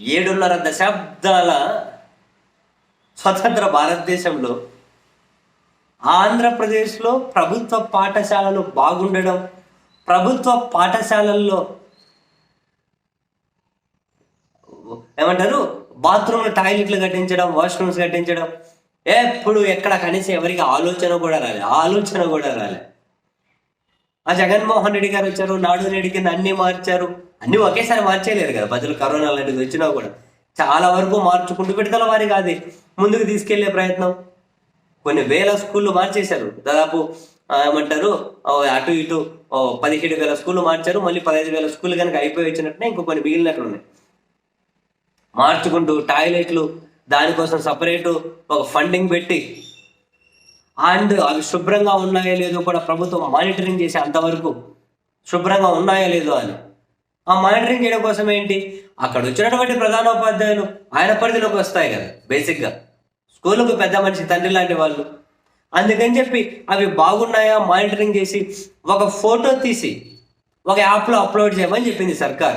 ఏడున్నర దశాబ్దాల స్వతంత్ర భారతదేశంలో ఆంధ్రప్రదేశ్లో ప్రభుత్వ పాఠశాలలు బాగుండడం ప్రభుత్వ పాఠశాలల్లో ఏమంటారు? బాత్రూమ్లు టాయిలెట్లు కట్టించడం వాష్రూమ్స్ కట్టించడం ఎప్పుడు ఎక్కడ కనీసం ఎవరికి ఆలోచన కూడా రాలే ఆలోచన కూడా రాలే. ఆ జగన్మోహన్ రెడ్డి గారు వచ్చారు నాడు నేడు కింద అన్ని మార్చారు. అన్ని ఒకేసారి మార్చేయలేరు కదా. ప్రజలు కరోనా లాంటిది వచ్చినా కూడా. చాలా వరకు మార్చుకుంటూ పెడతల వారి కాదు. ముందుకు తీసుకెళ్ళే ప్రయత్నం. కొన్ని వేల స్కూళ్ళు మార్చేశారు. దాదాపు ఏమంటారు అటు ఇటు పదిహేడు వేల స్కూళ్ళు మార్చారు. మళ్ళీ పదహైదు వేల స్కూళ్ళు కనుక అయిపోయి వచ్చినట్టునే ఇంకో కొన్ని మిగిలినట్లు ఉన్నాయి. మార్చుకుంటూ టాయిలెట్లు దానికోసం సపరేట్ ఒక ఫండింగ్ పెట్టి అండ్ అవి శుభ్రంగా ఉన్నాయో లేదో కూడా ప్రభుత్వం మానిటరింగ్ చేసే అంతవరకు శుభ్రంగా ఉన్నాయో లేదో అని ఆ మానిటరింగ్ చేయడం కోసం ఏంటి? అక్కడ వచ్చినటువంటి ప్రధానోపాధ్యాయులు ఆయన పరిధిలోకి వస్తాయి కదా బేసిక్గా స్కూలుకు పెద్ద మనిషి తండ్రి లాంటి వాళ్ళు. అందుకని చెప్పి అవి బాగున్నాయా మానిటరింగ్ చేసి ఒక ఫోటో తీసి ఒక యాప్లో అప్లోడ్ చేయమని చెప్పింది సర్కార్.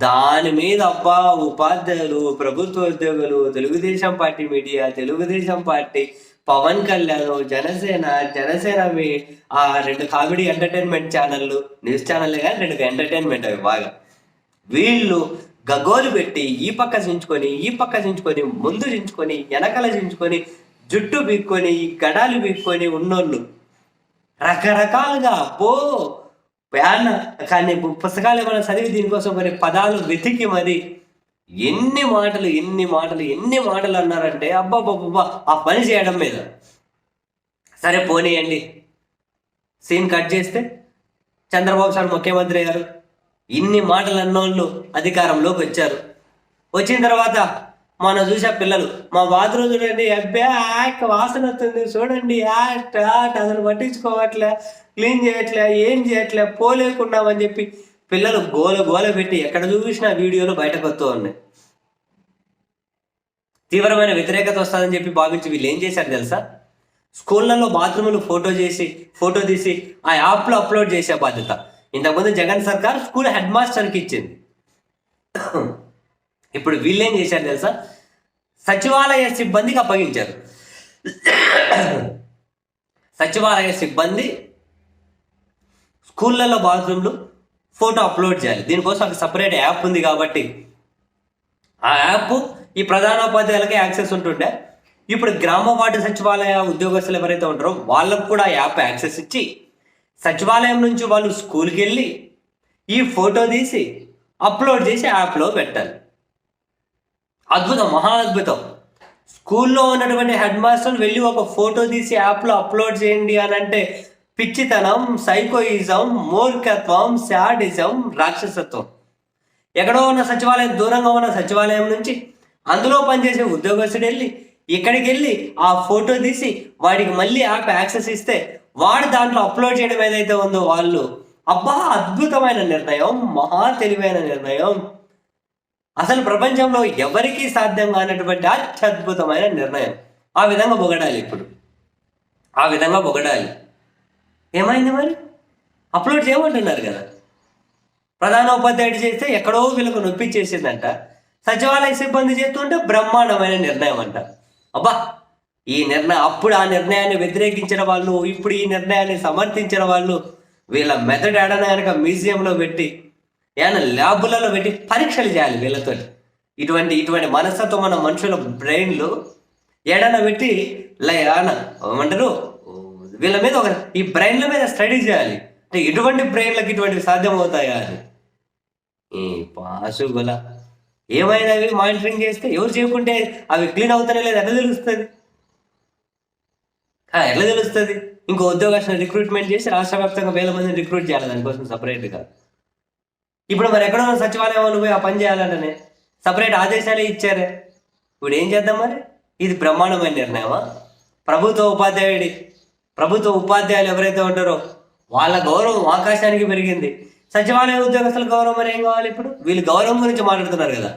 దాని మీద అబ్బా ఉపాధ్యాయులు ప్రభుత్వ ఉద్యోగులు Telugudesam party media Telugudesam party Pavan Kalyan Janasena Janasena మీ- ఆ రెండు కామెడీ ఎంటర్టైన్మెంట్ ఛానళ్ళు న్యూస్ ఛానల్ కానీ రెండు ఎంటర్టైన్మెంట్ అవి బాగా. వీళ్ళు గగోలు పెట్టి ఈ పక్క చించుకొని ఈ పక్క చించుకొని ముందు చించుకొని వెనకల చించుకొని జుట్టు బీక్కొని గడాలు బిక్కొని ఉన్నోళ్ళు. రకరకాలుగా పో ప్యాన్ కానీ పుస్తకాలు ఏమైనా చదివి దీనికోసం కొన్ని పదాలు వెతికి మరి. ఎన్ని మాటలు ఎన్ని మాటలు ఎన్ని మాటలు అన్నారంటే అబ్బాబ్బా ఆ పని చేయడం మీద. సరే పోనీయండి. సీన్ కట్ చేస్తే చంద్రబాబు సార్ ముఖ్యమంత్రి గారు ఇన్ని మాటలు అన్నోళ్ళు అధికారంలోకి వచ్చారు. వచ్చిన తర్వాత మనం చూసే పిల్లలు మా బాత్రూమ్ చూడండి అబ్బే యాక్ వాసన వస్తుంది చూడండి యాట్ ఆట్ అసలు పట్టించుకోవట్లే క్లీన్ చేయట్లే ఏం చేయట్లే పోలేకున్నామని చెప్పి పిల్లలు గోల గోల పెట్టి ఎక్కడ చూసినా వీడియోలు బయటకు వస్తూ ఉన్నాయి. తీవ్రమైన వ్యతిరేకత వస్తుందని చెప్పి భావించి వీళ్ళు ఏం చేశారు తెలుసా? స్కూళ్ళల్లో బాత్రూములు ఫోటో చేసి ఫోటో తీసి ఆ యాప్లో అప్లోడ్ చేసే బాధ్యత. ఇంతకుముందు జగన్ సర్కార్ స్కూల్ హెడ్ మాస్టర్కి ఇచ్చింది. ఇప్పుడు వీళ్ళేం చేశారు తెలుసా? సచివాలయ సిబ్బందికి అప్పగించారు. సచివాలయ సిబ్బంది స్కూళ్ళల్లో బాత్రూమ్లు ఫోటో అప్లోడ్ చేయాలి. దీనికోసం ఒక సపరేట్ యాప్ ఉంది కాబట్టి. ఆ యాప్ ఈ ప్రధానోపాధ్యాయులకి యాక్సెస్ ఉంటుండే. ఇప్పుడు గ్రామ వార్డు సచివాలయ ఉద్యోగస్తులు ఎవరైతే ఉంటారో వాళ్ళకు కూడా ఆ యాప్ యాక్సెస్ ఇచ్చి సచివాలయం నుంచి వాళ్ళు స్కూల్కి వెళ్ళి ఈ ఫోటో తీసి అప్లోడ్ చేసి యాప్లో పెట్టాలి. అద్భుతం మహా అద్భుతం. స్కూల్లో ఉన్నటువంటి హెడ్ మాస్టర్ వెళ్ళి ఒక ఫోటో తీసి యాప్లో అప్లోడ్ చేయండి అని అంటే పిచ్చితనం సైకోయిజం మూర్ఖత్వం శాడిజం రాక్షసత్వం. ఎక్కడో ఉన్న సచివాలయం దూరంగా ఉన్న సచివాలయం నుంచి అందులో పనిచేసే ఉద్యోగస్తుడు వెళ్ళి ఇక్కడికి వెళ్ళి ఆ ఫోటో తీసి వాడికి మళ్ళీ యాప్ యాక్సెస్ ఇస్తే వాడు దాంట్లో అప్లోడ్ చేయడం ఏదైతే ఉందో వాళ్ళు అబ్బా అద్భుతమైన నిర్ణయం మహా తెలివైన నిర్ణయం. అసలు ప్రపంచంలో ఎవరికీ సాధ్యం కానటువంటి అత్యద్భుతమైన నిర్ణయం. ఆ విధంగా పొగడాలి ఇప్పుడు. ఆ విధంగా పొగడాలి. ఏమైంది మరి? అప్లోడ్ చేయమంటున్నారు కదా. ప్రధాన ఉపాధ్యాయుడు చేస్తే ఎక్కడో వీళ్ళకు నొప్పించేసిందంట సచివాలయ సిబ్బంది చేస్తుంటే బ్రహ్మాండమైన నిర్ణయం అంట. అబ్బా ఈ నిర్ణయం అప్పుడు ఆ నిర్ణయాన్ని వ్యతిరేకించిన వాళ్ళు ఇప్పుడు ఈ నిర్ణయాన్ని సమర్థించిన వాళ్ళు వీళ్ళ మెథడ్ ఏడన కనుక మ్యూజియంలో పెట్టి ఏమైనా ల్యాబులలో పెట్టి పరీక్షలు చేయాలి వీళ్ళతో. ఇటువంటి ఇటువంటి మనస్తత్వం మన మనుషుల బ్రెయిన్లు ఏడైనా పెట్టి ఏమన్నా ఏమంటారు? వీళ్ళ మీద ఒక ఈ బ్రెయిన్ల మీద స్టడీ చేయాలి. అంటే ఎటువంటి బ్రెయిన్లకు ఇటువంటివి సాధ్యం అవుతాయా అని. ఈ పాసుగుల ఏమైనా అవి మానిటరింగ్ చేస్తే ఎవరు చేయకుంటే అవి క్లీన్ అవుతానే లేదు ఎట్లా తెలుస్తుంది? ఎట్లా తెలుస్తుంది? ఇంకో ఉద్యోగస్తులు రిక్రూట్మెంట్ చేసి రాష్ట్ర వ్యాప్తంగా వేల మందిని రిక్రూట్ చేయాలి దానికోసం సపరేట్గా ఇప్పుడు మరి ఎక్కడో ఉన్న సచివాలయం పోయి ఆ పని చేయాలంటేనే సపరేట్ ఆదేశాలే ఇచ్చారే. ఇప్పుడు ఏం చేద్దాం మరి? ఇది బ్రహ్మాండమైన నిర్ణయమా? ప్రభుత్వ ఉపాధ్యాయుడి ప్రభుత్వ ఉపాధ్యాయులు ఎవరైతే ఉంటారో వాళ్ళ గౌరవం ఆకాశానికి పెరిగింది. సచివాలయ ఉద్యోగస్తుల గౌరవం మరి ఏం కావాలి ఇప్పుడు? వీళ్ళు గౌరవం గురించి మాట్లాడుతున్నారు కదా.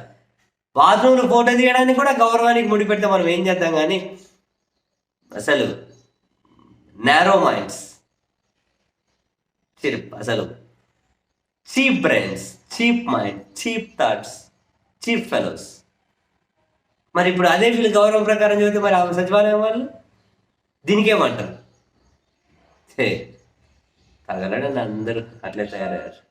బాత్రూమ్లు ఫోటో తీయడానికి కూడా గౌరవానికి ముడిపెడితే మనం ఏం చేద్దాం కానీ? అసలు నారో మైండ్స్ అసలు. Cheap brains cheap mind cheap thoughts cheap fellows మరి ఇప్పుడు అదే వీళ్ళు గౌరవం ప్రకారం చూస్తే మరి ఆ సచివాలయం వాళ్ళు దీనికేమంటారు? హే తగలడండి అందరూ. అట్లే తయారయ్యారు.